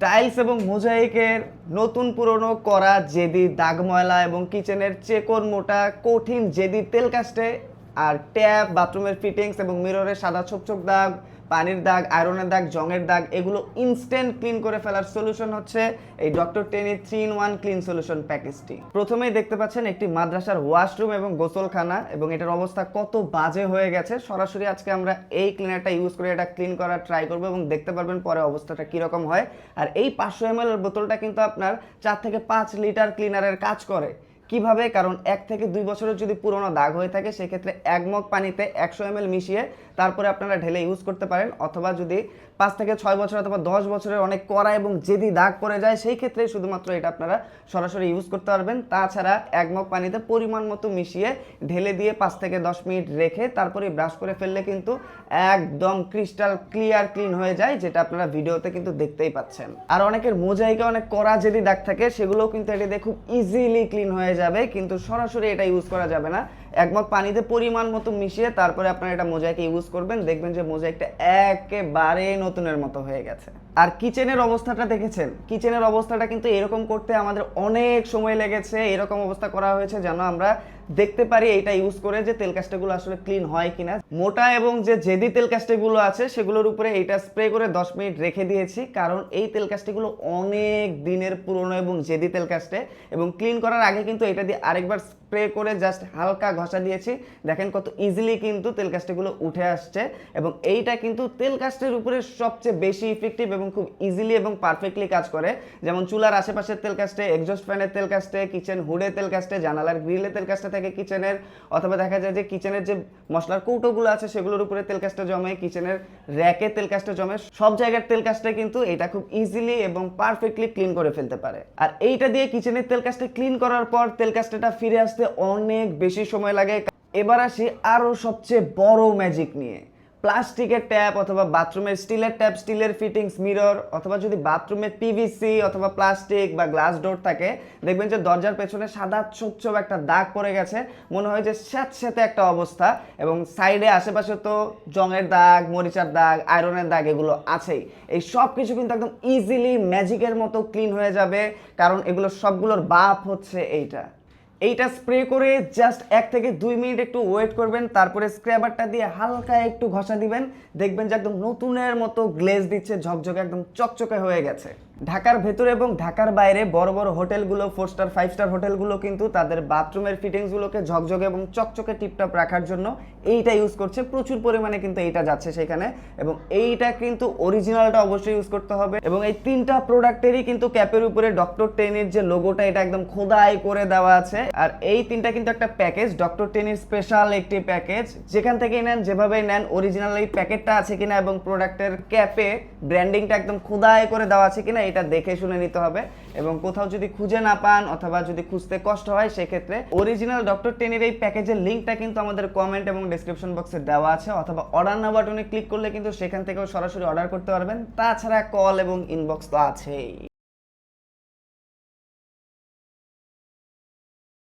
Tiles এবং মোজাইকের নতুন পুরনো করা জেদি দাগ ময়লা এবং কিচেনের চেকর মোটা কঠিন জেদি তেল কাস্টে আর ট্যাপ বাথরুমের ফিটিংস এবং মিররের সাদা ছোপ ছোপ দাগ পানির দাগ আয়রনের দাগ, জংয়ের দাগ, এগুলো ইনস্ট্যান্ট ক্লিন করে ফেলার সলিউশন হচ্ছে এই ডক্টর টেনের three in one clean solution প্যাকেজটি প্রথমেই দেখতে পাচ্ছেন একটি মাদ্রাসার ওয়াশরুম এবং গোসলখানা এবং এটার অবস্থা কত বাজে হয়ে গেছে। সরাসরি আজকে আমরা এই ক্লিনারটা ইউজ করে এটা ক্লিন করার ট্রাই করব এবং দেখতে পারবেন পরে অবস্থাটা কীরকম হয়। আর এই পাঁচশো এম বোতলটা কিন্তু আপনার চার থেকে পাঁচ লিটার ক্লিনারের কাজ করে। কীভাবে? কারণ এক থেকে দুই বছরের যদি পুরোনো দাগ হয়ে থাকে, সেক্ষেত্রে এক মগ পানিতে একশো এম মিশিয়ে তারপরে আপনারা ঢেলে ইউজ করতে পারেন। অথবা যদি পাঁচ থেকে ছয় বছর অথবা দশ বছরের অনেক কড়া এবং যেদি দাগ পড়ে যায়, সেই ক্ষেত্রে শুধুমাত্র এটা আপনারা সরাসরি ইউজ করতে পারবেন। তাছাড়া এক মগ পানিতে পরিমাণ মতো মিশিয়ে ঢেলে দিয়ে পাঁচ থেকে দশ মিনিট রেখে তারপরে ব্রাশ করে ফেললে কিন্তু একদম ক্রিস্টাল ক্লিয়ার ক্লিন হয়ে যায়, যেটা আপনারা ভিডিওতে কিন্তু দেখতেই পাচ্ছেন। আর অনেকের মোজাইকে অনেক কড়া যেদি দাগ থাকে, সেগুলোও কিন্তু এটা দিয়ে খুব ইজিলি ক্লিন হয়ে যাবে কিন্তু সরাসরি এটা ইউজ করা যাবে না। এক মগ পানিতে পরিমাণ মতো মিশিয়ে তারপরে আপনারা এটা মোজাইকে ইউজ করবেন। দেখবেন যে মোজাইকটা একেবারে নতুনের মতো হয়ে গেছে। আর কিচেনের অবস্থাটা দেখেছেন? কিচেনের অবস্থাটা কিন্তু এরকম করতে আমাদের অনেক সময় লেগেছে। এরকম অবস্থা করা হয়েছে যেন আমরা দেখতে পারি এটা ইউজ করে যে তেল কাস্টেগুলো আসলে ক্লিন হয় কিনা। মোটা এবং যে জেদি তেল কাস্টেগুলো আছে, সেগুলোর উপরে এইটা স্প্রে করে 10 মিনিট রেখে দিয়েছি। কারণ এই তেল কাস্টেগুলো অনেক দিনের পুরনো এবং জেদি তেল কাস্টে। এবং ক্লিন করার আগে কিন্তু এটা দিয়ে আরেকবার স্প্রে করে জাস্ট হালকা ঘষা দিয়েছি। দেখেন কত ইজিলি কিন্তু তেল কাস্টেগুলো উঠে আসছে এবং এইটা কিন্তু তেল কাস্টের উপরে সবচেয়ে বেশি ইফেক্টিভ এবং খুব ইজিলি এবং পারফেক্টলি কাজ করে। যেমন চুলার আশেপাশের তেল কাস্টে এক্সস্ট ফ্যানের তেল কাস্টে কিচেন হুডে তেল কাস্টে জানালার গ্রিলে তেল কাস্টে থাকে কিচেনের অথবা দেখা যায় যে কিচেনের যে মশলার কৌটোগুলো আছে সেগুলোর উপরে তেল কাস্টে জমে কিচেনের র্যাকে তেল কাস্টে জমে। সব জায়গার তেল কাস্টে কিন্তু এটা খুব ইজিলি এবং পারফেক্টলি ক্লিন করে ফেলতে পারে। আর এইটা দিয়ে কিচেনের তেল কাস্টে ক্লিন করার পর তেল কাস্টেটা ফিরে আসতে অনেক বেশি সময় লাগে। এবার আসি আরও সবচেয়ে বড় ম্যাজিক নিয়ে। প্লাস্টিকের ট্যাপ অথবা বাথরুমের স্টিলের ট্যাপ স্টিলের ফিটিংস মিরর অথবা যদি বাথরুমের পিভিসি অথবা প্লাস্টিক বা গ্লাস ডোর থাকে, দেখবেন যে দরজার পেছনে সাদা ছোপ একটা দাগ পড়ে গেছে। মনে হয় যে স্যাঁতস্যাঁতে একটা অবস্থা এবং সাইডে আশেপাশে তো জংয়ের দাগ, মরিচার দাগ আয়রনের দাগ এগুলো আছেই। এই সব কিছু কিন্তু একদম ইজিলি ম্যাজিকের মতো ক্লিন হয়ে যাবে, কারণ এগুলো সবগুলোর বাপ হচ্ছে এইটা। এইটা স্প্রে করে জাস্ট এক থেকে দুই মিনিট একটু ওয়েট করবেন, তারপরে স্ক্র্যাবারটা দিয়ে হালকা একটু ঘষা দিবেন, দেখবেন যে একদম নতুনের মতো গ্লেজ দিচ্ছে, ঝকঝকে একদম চকচকে হয়ে গেছে। ঢাকার ভেতরে এবং ঢাকার বাইরে বড় বড় হোটেলগুলো ফোর স্টার ফাইভ স্টার হোটেলগুলো কিন্তু তাদের বাথরুমের ফিটিংসগুলোকে ঝকঝকে এবং চকচকে টিপটপ রাখার জন্য এইটা ইউজ করছে। প্রচুর পরিমাণে কিন্তু এইটা যাচ্ছে সেখানে এবং এইটা কিন্তু অরিজিনালটা অবশ্যই ইউজ করতে হবে এবং এই তিনটা প্রোডাক্টেরই কিন্তু ক্যাপের উপরে ডক্টর টেনের যে লোগোটা এটা একদম খোদাই করে দেওয়া আছে। আর এই তিনটা কিন্তু একটা প্যাকেজ ডক্টর টেনের স্পেশাল একটি প্যাকেজ যেখান থেকে নেন যেভাবে নেন অরিজিনাল এই প্যাকেটটা আছে কিনা এবং প্রোডাক্টের ক্যাপে ব্র্যান্ডিংটা একদম খোদাই করে দেওয়া আছে কিনা এটা দেখে শুনে নিতে হবে। এবং কোথাও যদি খুঁজে না পান অথবা যদি খুঁজতে কষ্ট হয়, সেক্ষেত্রে অরিজিনাল ডক্টর টেনের এই প্যাকেজের লিঙ্কটা কিন্তু আমাদের কমেন্ট এবং ডিসক্রিপশন বক্সে দেওয়া আছে। অথবা অর্ডার না বাটনে ক্লিক করলে কিন্তু সেখান থেকেও সরাসরি অর্ডার করতে পারবেন। তাছাড়া কল এবং ইনবক্স তো আছেই।